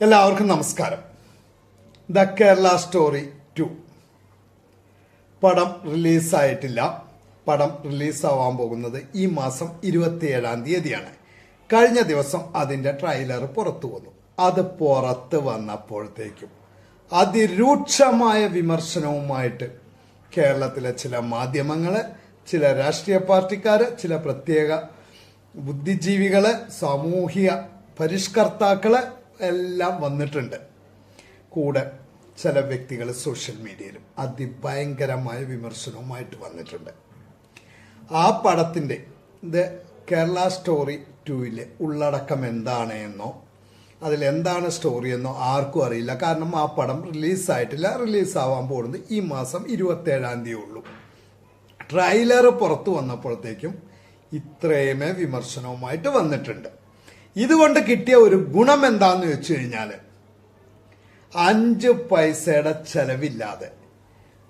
എല്ലാവർക്കും നമസ്കാരം. The Kerala story two. പടം റിലീസായിട്ടില്ല. പടം റിലീസാവാൻ പോകുന്നത് ഈ മാസം ഇരുപത്തിയേഴാം തീയതിയാണ്. കഴിഞ്ഞ ദിവസം അതിന്റെ ട്രെയിലർ പുറത്തു വന്നു. അത് പുറത്ത് വന്നപ്പോഴത്തേക്കും അതിരൂക്ഷമായ വിമർശനവുമായിട്ട് കേരളത്തിലെ ചില മാധ്യമങ്ങൾ ചില രാഷ്ട്രീയ പാർട്ടിക്കാർ ചില പ്രത്യേക ബുദ്ധിജീവികൾ സാമൂഹിക പരിഷ്കർത്താക്കൾ എല്ലാം വന്നിട്ടുണ്ട്. കൂടെ ചില വ്യക്തികൾ സോഷ്യൽ മീഡിയയിലും അതിഭയങ്കരമായ വിമർശനവുമായിട്ട് വന്നിട്ടുണ്ട്. ആ പടത്തിന്റെ ദ കേരള സ്റ്റോറി ടുവിലെ ഉള്ളടക്കം എന്താണ് എന്നോ അതിലെന്താണ് സ്റ്റോറി എന്നോ ആർക്കും അറിയില്ല. കാരണം ആ പടം റിലീസായിട്ടില്ല റിലീസാവാൻ പോകുന്നത് ഈ മാസം ഇരുപത്തേഴാം തീയതി ഉള്ളൂ. ട്രെയിലർ പുറത്തു വന്നപ്പോഴത്തേക്കും ഇത്രയുമേ വിമർശനവുമായിട്ട് വന്നിട്ടുണ്ട്. ഇതുകൊണ്ട് കിട്ടിയ ഒരു ഗുണം എന്താന്ന് വെച്ച് കഴിഞ്ഞാൽ അഞ്ച് പൈസയുടെ ചെലവില്ലാതെ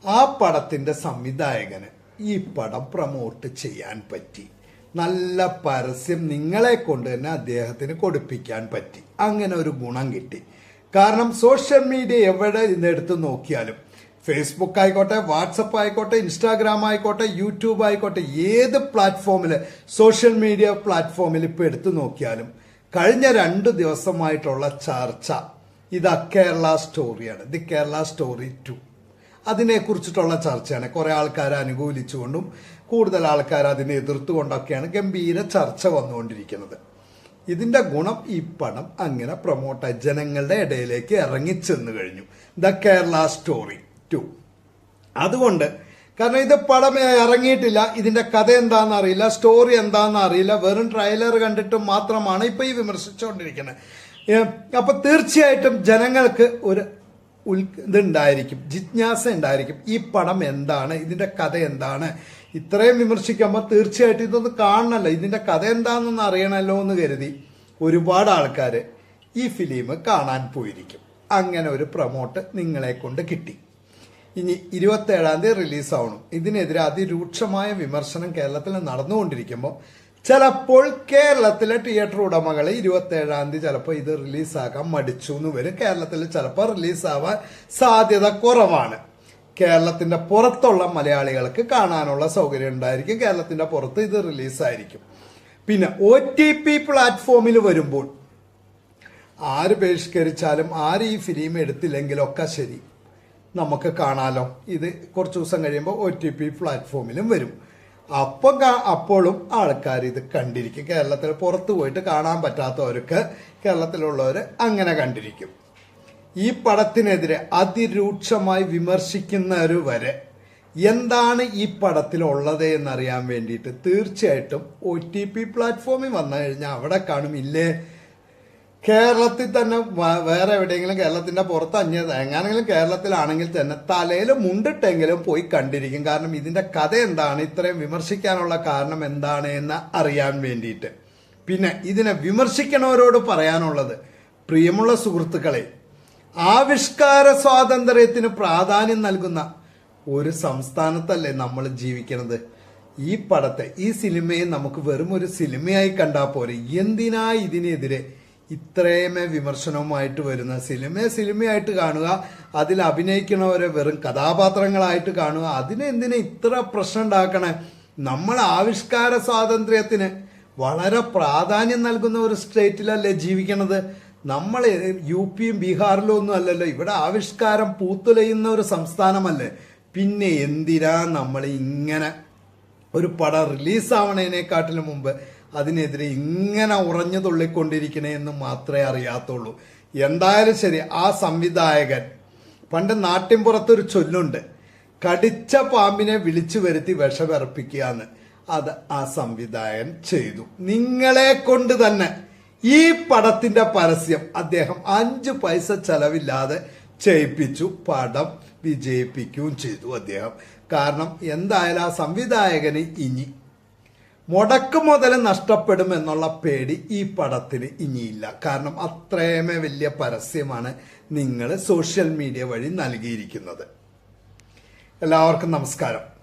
ആ പടത്തിന്റെ സംവിധായകന് ഈ പടം പ്രമോട്ട് ചെയ്യാൻ പറ്റി. നല്ല പരസ്യം നിങ്ങളെ കൊണ്ട് തന്നെ അദ്ദേഹത്തിന് കൊടുപ്പിക്കാൻ പറ്റി. അങ്ങനെ ഒരു ഗുണം കിട്ടി. കാരണം സോഷ്യൽ മീഡിയ എവിടെ ഇന്നെടുത്ത് നോക്കിയാലും ഫേസ്ബുക്ക് ആയിക്കോട്ടെ വാട്സപ്പ് ആയിക്കോട്ടെ ഇൻസ്റ്റാഗ്രാം ആയിക്കോട്ടെ യൂട്യൂബ് ആയിക്കോട്ടെ ഏത് പ്ലാറ്റ്ഫോമിൽ സോഷ്യൽ മീഡിയ പ്ലാറ്റ്ഫോമിൽ ഇപ്പോൾ എടുത്തു നോക്കിയാലും കഴിഞ്ഞ രണ്ട് ദിവസമായിട്ടുള്ള ചർച്ച. ഇത് കേരള സ്റ്റോറിയാണ്. The Kerala story two. അതിനെക്കുറിച്ചിട്ടുള്ള ചർച്ചയാണ്. കുറെ ആൾക്കാർ അനുകൂലിച്ചുകൊണ്ടും കൂടുതൽ ആൾക്കാർ അതിനെ എതിർത്തുകൊണ്ടൊക്കെയാണ് ഗംഭീര ചർച്ച വന്നുകൊണ്ടിരിക്കുന്നത്. ഇതിന്റെ ഗുണം ഈ പണം അങ്ങനെ പ്രൊമോട്ട് ജനങ്ങളുടെ ഇടയിലേക്ക് ഇറങ്ങിച്ചെന്ന് കഴിഞ്ഞു. The Kerala story two. അതുകൊണ്ട് കാരണം ഇത് പടം ഇറങ്ങിയിട്ടില്ല. ഇതിന്റെ കഥ എന്താണെന്ന് അറിയില്ല സ്റ്റോറി എന്താണെന്ന് അറിയില്ല. വെറും ട്രെയിലർ കണ്ടിട്ട് മാത്രമാണ് ഇപ്പൊ ഈ വിമർശിച്ചുകൊണ്ടിരിക്കുന്നത്. അപ്പൊ തീർച്ചയായിട്ടും ജനങ്ങൾക്ക് ഒരു ഉൽ ഇതുണ്ടായിരിക്കും ജിജ്ഞാസ ഉണ്ടായിരിക്കും. ഈ പടം എന്താണ് ഇതിന്റെ കഥ എന്താണ്? ഇത്രയും വിമർശിക്കുമ്പോൾ തീർച്ചയായിട്ടും ഇതൊന്ന് കാണണമല്ലോ ഇതിന്റെ കഥ എന്താണെന്നൊന്ന് അറിയണമല്ലോ എന്ന് കരുതി ഒരുപാട് ആൾക്കാർ ഈ ഫിലിം കാണാൻ പോയിരിക്കും. അങ്ങനെ ഒരു പ്രൊമോട്ട് നിങ്ങളെ കൊണ്ട് കിട്ടി. ഇനി ഇരുപത്തേഴാം തീയതി റിലീസാവണം. ഇതിനെതിരെ അതിരൂക്ഷമായ വിമർശനം കേരളത്തിൽ നടന്നുകൊണ്ടിരിക്കുമ്പോൾ ചിലപ്പോൾ കേരളത്തിലെ തിയേറ്റർ ഉടമകൾ ഇരുപത്തേഴാം തീയതി ചിലപ്പോൾ ഇത് റിലീസാക്കാൻ മടിച്ചു എന്ന് വരും. കേരളത്തിൽ ചിലപ്പോൾ റിലീസാവാൻ സാധ്യത കുറവാണ്. കേരളത്തിന്റെ പുറത്തുള്ള മലയാളികൾക്ക് കാണാനുള്ള സൗകര്യം ഉണ്ടായിരിക്കും. കേരളത്തിന്റെ പുറത്ത് ഇത് റിലീസായിരിക്കും. പിന്നെ ഒ ടി പി പ്ലാറ്റ്ഫോമിൽ വരുമ്പോൾ ആര് ബഹിഷ്കരിച്ചാലും ആര് ഈ ഫിലിം എടുത്തില്ലെങ്കിലൊക്കെ ശരി. നമുക്ക് കാണാലോ. ഇത് കുറച്ച് ദിവസം കഴിയുമ്പോൾ ഒ ടി പി പ്ലാറ്റ്ഫോമിലും വരും. അപ്പം അപ്പോഴും ആൾക്കാർ ഇത് കണ്ടിരിക്കും. കേരളത്തിൽ പുറത്ത് പോയിട്ട് കാണാൻ പറ്റാത്തവർക്ക് കേരളത്തിലുള്ളവർ അങ്ങനെ കണ്ടിരിക്കും. ഈ പടത്തിനെതിരെ അതിരൂക്ഷമായി വിമർശിക്കുന്നവർ വരെ എന്താണ് ഈ പടത്തിലുള്ളത് എന്നറിയാൻ വേണ്ടിയിട്ട് തീർച്ചയായിട്ടും ഒ ടി പി പ്ലാറ്റ്ഫോമിൽ വന്നു കഴിഞ്ഞാൽ അവിടെ കാണും. ഇല്ലേ? കേരളത്തിൽ തന്നെ വേറെ എവിടെയെങ്കിലും കേരളത്തിന്റെ പുറത്ത് അഞ്ഞ എങ്ങാനെങ്കിലും കേരളത്തിലാണെങ്കിൽ തന്നെ തലയിൽ മുണ്ടിട്ടെങ്കിലും പോയി കണ്ടിരിക്കും. കാരണം ഇതിന്റെ കഥ എന്താണ്? ഇത്രയും വിമർശിക്കാനുള്ള കാരണം എന്താണ് എന്ന് അറിയാൻ വേണ്ടിയിട്ട്. പിന്നെ ഇതിനെ വിമർശിക്കണവരോട് പറയാനുള്ളത് പ്രിയമുള്ള സുഹൃത്തുക്കളെ ആവിഷ്കാര സ്വാതന്ത്ര്യത്തിന് പ്രാധാന്യം നൽകുന്ന ഒരു സംസ്ഥാനത്തല്ലേ നമ്മൾ ജീവിക്കുന്നത് ഈ പടത്തെ ഈ സിനിമയെ നമുക്ക് വെറും ഒരു സിനിമയായി കണ്ടാൽ പോരെ. എന്തിനാ ഇതിനെതിരെ ഇത്രയുമേ വിമർശനവുമായിട്ട് വരുന്ന സിനിമയെ സിനിമയായിട്ട് കാണുക അതിൽ അഭിനയിക്കുന്നവരെ വെറും കഥാപാത്രങ്ങളായിട്ട് കാണുക അതിനെ എന്തിനെ ഇത്ര പ്രശ്നം ഉണ്ടാക്കണേ? നമ്മൾ ആവിഷ്കാര സ്വാതന്ത്ര്യത്തിന് വളരെ പ്രാധാന്യം നൽകുന്ന ഒരു സ്റ്റേറ്റിലല്ലേ ജീവിക്കണത്? നമ്മൾ യു പിയും ബീഹാറിലും ഒന്നും അല്ലല്ലോ ഇവിടെ ആവിഷ്കാരം പൂത്തുലയുന്ന ഒരു സംസ്ഥാനമല്ലേ? പിന്നെ എന്തിനാ നമ്മൾ ഇങ്ങനെ ഒരു പടം റിലീസാവണേനെക്കാട്ടിലും മുമ്പ് അതിനെതിരെ ഇങ്ങനെ ഉറഞ്ഞു തുള്ളിക്കൊണ്ടിരിക്കണേ എന്ന് മാത്രമേ അറിയാത്തുള്ളൂ. എന്തായാലും ശരി ആ സംവിധായകൻ പണ്ട് നാട്ടിൻപുറത്തൊരു ചൊല്ലുണ്ട് കടിച്ച പാമ്പിനെ വിളിച്ചു വരുത്തി വിഷമിറപ്പിക്കുക എന്ന് അത് ആ സംവിധായകൻ ചെയ്തു. നിങ്ങളെ കൊണ്ട് തന്നെ ഈ പടത്തിന്റെ പരസ്യം അദ്ദേഹം അഞ്ച് പൈസ ചെലവില്ലാതെ ചെയ്യിപ്പിച്ചു പടം വിജയിപ്പിക്കുകയും ചെയ്തു അദ്ദേഹം. കാരണം എന്തായാലും ആ സംവിധായകന് ഇനി മുടക്ക് മുതൽ നഷ്ടപ്പെടും എന്നുള്ള പേടി ഈ പടത്തിന് ഇനിയില്ല. കാരണം അത്രയുമേ വലിയ പരസ്യമാണ് നിങ്ങൾ സോഷ്യൽ മീഡിയ വഴി നൽകിയിരിക്കുന്നത്. എല്ലാവർക്കും നമസ്കാരം.